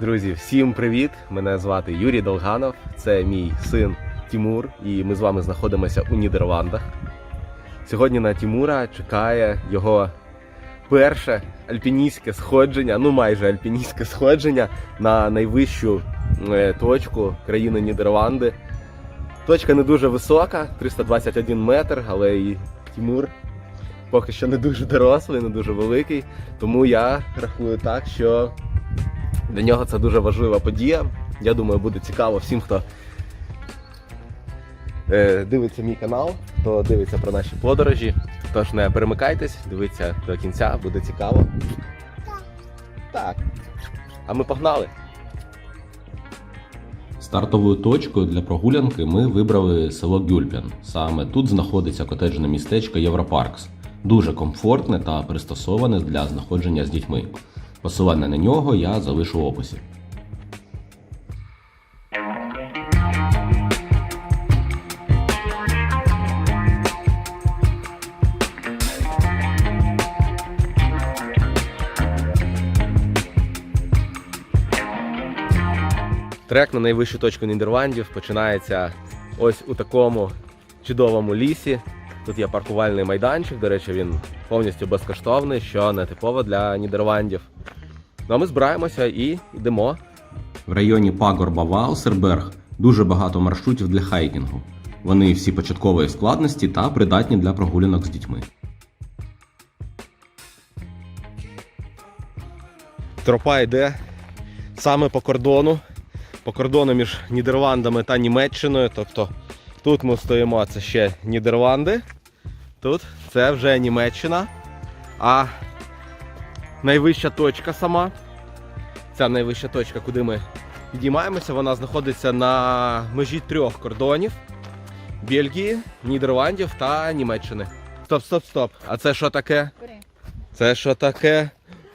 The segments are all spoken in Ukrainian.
Друзі, всім привіт! Мене звати Юрій Долганов. Це мій син Тімур, і ми з вами знаходимося у Нідерландах. Сьогодні на Тімура чекає його перше альпіністське сходження, ну майже альпіністське сходження на найвищу е, точку країни Нідерланди. Точка не дуже висока, 321 метр, але і Тімур поки що не дуже дорослий, не дуже великий. Тому я рахую так, що для нього це дуже важлива подія. Я думаю, буде цікаво всім, хто е, дивиться мій канал, хто дивиться про наші подорожі. Тож не перемикайтесь, дивіться до кінця, буде цікаво. Так. А ми погнали. Стартовою точкою для прогулянки ми вибрали село Гюльпен. Саме тут знаходиться котеджне містечко Європаркс. Дуже комфортне та пристосоване для знаходження з дітьми. Посилання на нього я залишу в описі. Трек на найвищу точку Нідерландів починається ось у такому чудовому лісі. Тут є паркувальний майданчик, до речі, він повністю безкоштовний, що не типово для Нідерландів. Ну а ми збираємося і йдемо. В районі пагорба Ваусерберг дуже багато маршрутів для хайкінгу. Вони всі початкової складності та придатні для прогулянок з дітьми. Тропа йде саме по кордону, по кордону між Нідерландами та Німеччиною. Тобто тут ми стоїмо, це ще Нідерланди, тут це вже Німеччина. А найвища точка сама, ця найвища точка, куди ми підіймаємося, вона знаходиться на межі трьох кордонів Бельгії, Нідерландів та Німеччини. Стоп, стоп, стоп. А це що таке? Це що таке?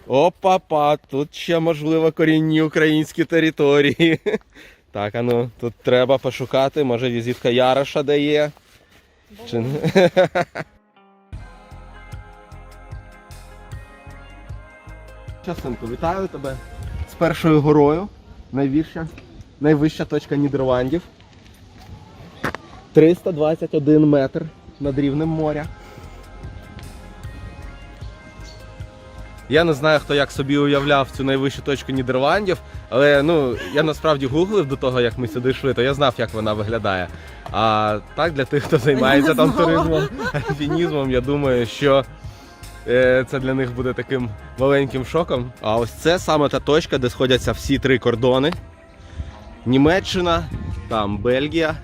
Опа-па, тут ще можливо корінні українські території. Так, а ну тут треба пошукати, може візитка Яроша де є. Чи... ні? Частинку, вітаю тебе з першою горою. Найвища, найвища точка Нідерландів. 321 метр над рівнем моря. Я не знаю, хто як собі уявляв цю найвищу точку Нідерландів, але ну я насправді гуглив до того, як ми сюди йшли, то я знав, як вона виглядає. А так для тих, хто займається там туризмом, альпінізмом, я думаю, що е, це для них буде таким маленьким шоком. А ось це саме та точка, де сходяться всі три кордони: Німеччина, там Бельгія,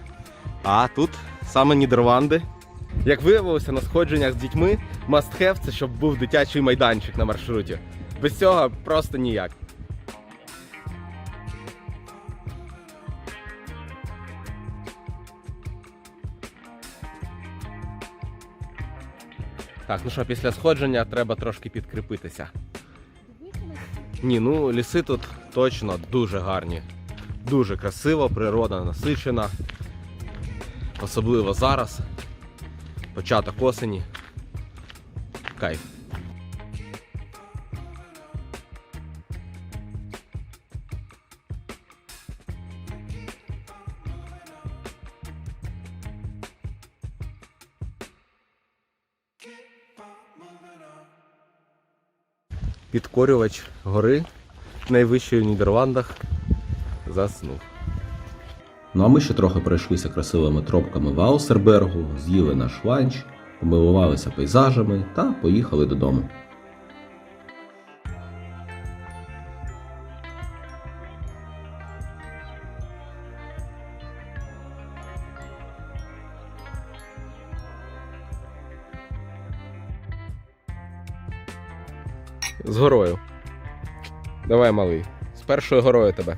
а тут саме Нідерланди. Як виявилося на сходженнях з дітьми, must have це щоб був дитячий майданчик на маршруті. Без цього просто ніяк. Так, ну що, після сходження треба трошки підкріпитися. Ні, ну ліси тут точно дуже гарні. Дуже красиво, природа насичена. Особливо зараз початок осені. Кайф. Підкорювач гори найвищої в Нідерландах заснув. Ну а ми ще трохи пройшлися красивими тропками Ваусербергу, з'їли наш ланч, помилувалися пейзажами та поїхали додому. З горою. Давай, малий. З першою горою тебе.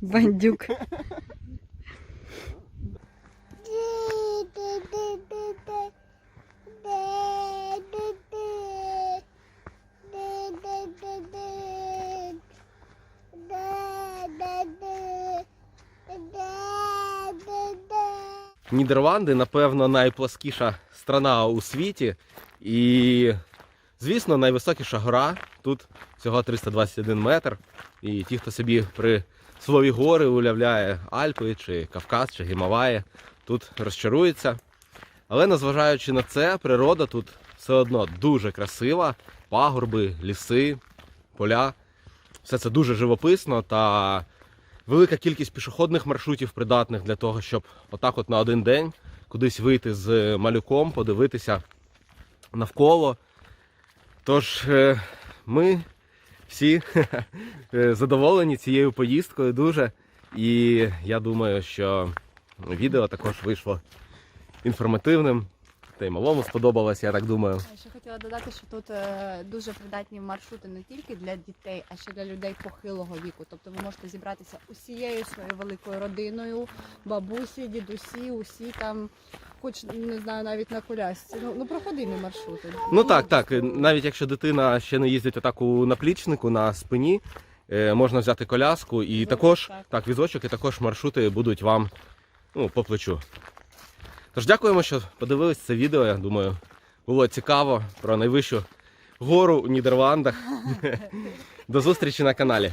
Бандюк. Нідерланди, напевно, найпласкіша страна у світі, і звісно, найвисокіша гора. Тут всього 321 метр. І ті, хто собі при слові гори уявляє Альпи чи Кавказ чи Гімалаї, тут розчарується. Але незважаючи на це, природа тут все одно дуже красива. Пагорби, ліси, поля. Все це дуже живописно та велика кількість пішохідних маршрутів придатних для того, щоб отак от на один день кудись вийти з малюком, подивитися навколо. Тож е, ми всі е, задоволені цією поїздкою дуже. І я думаю, що відео також вийшло інформативним. Та й малому сподобалось, я так думаю. А Ще хотіла додати, що тут е, дуже придатні маршрути не тільки для дітей, а ще для людей похилого віку. Тобто ви можете зібратися усією своєю великою родиною, бабусі, дідусі, усі там, хоч не знаю, навіть на колясці. Ну, ну проходимі маршрути. Ну так, так. Навіть якщо дитина ще не їздить отак у наплічнику на спині, е, можна взяти коляску і Візочок, також так. так, візочок, і також маршрути будуть вам ну, по плечу. Тож дякуємо, що подивились це відео. Я думаю, було цікаво про найвищу гору у Нідерландах. До зустрічі на каналі.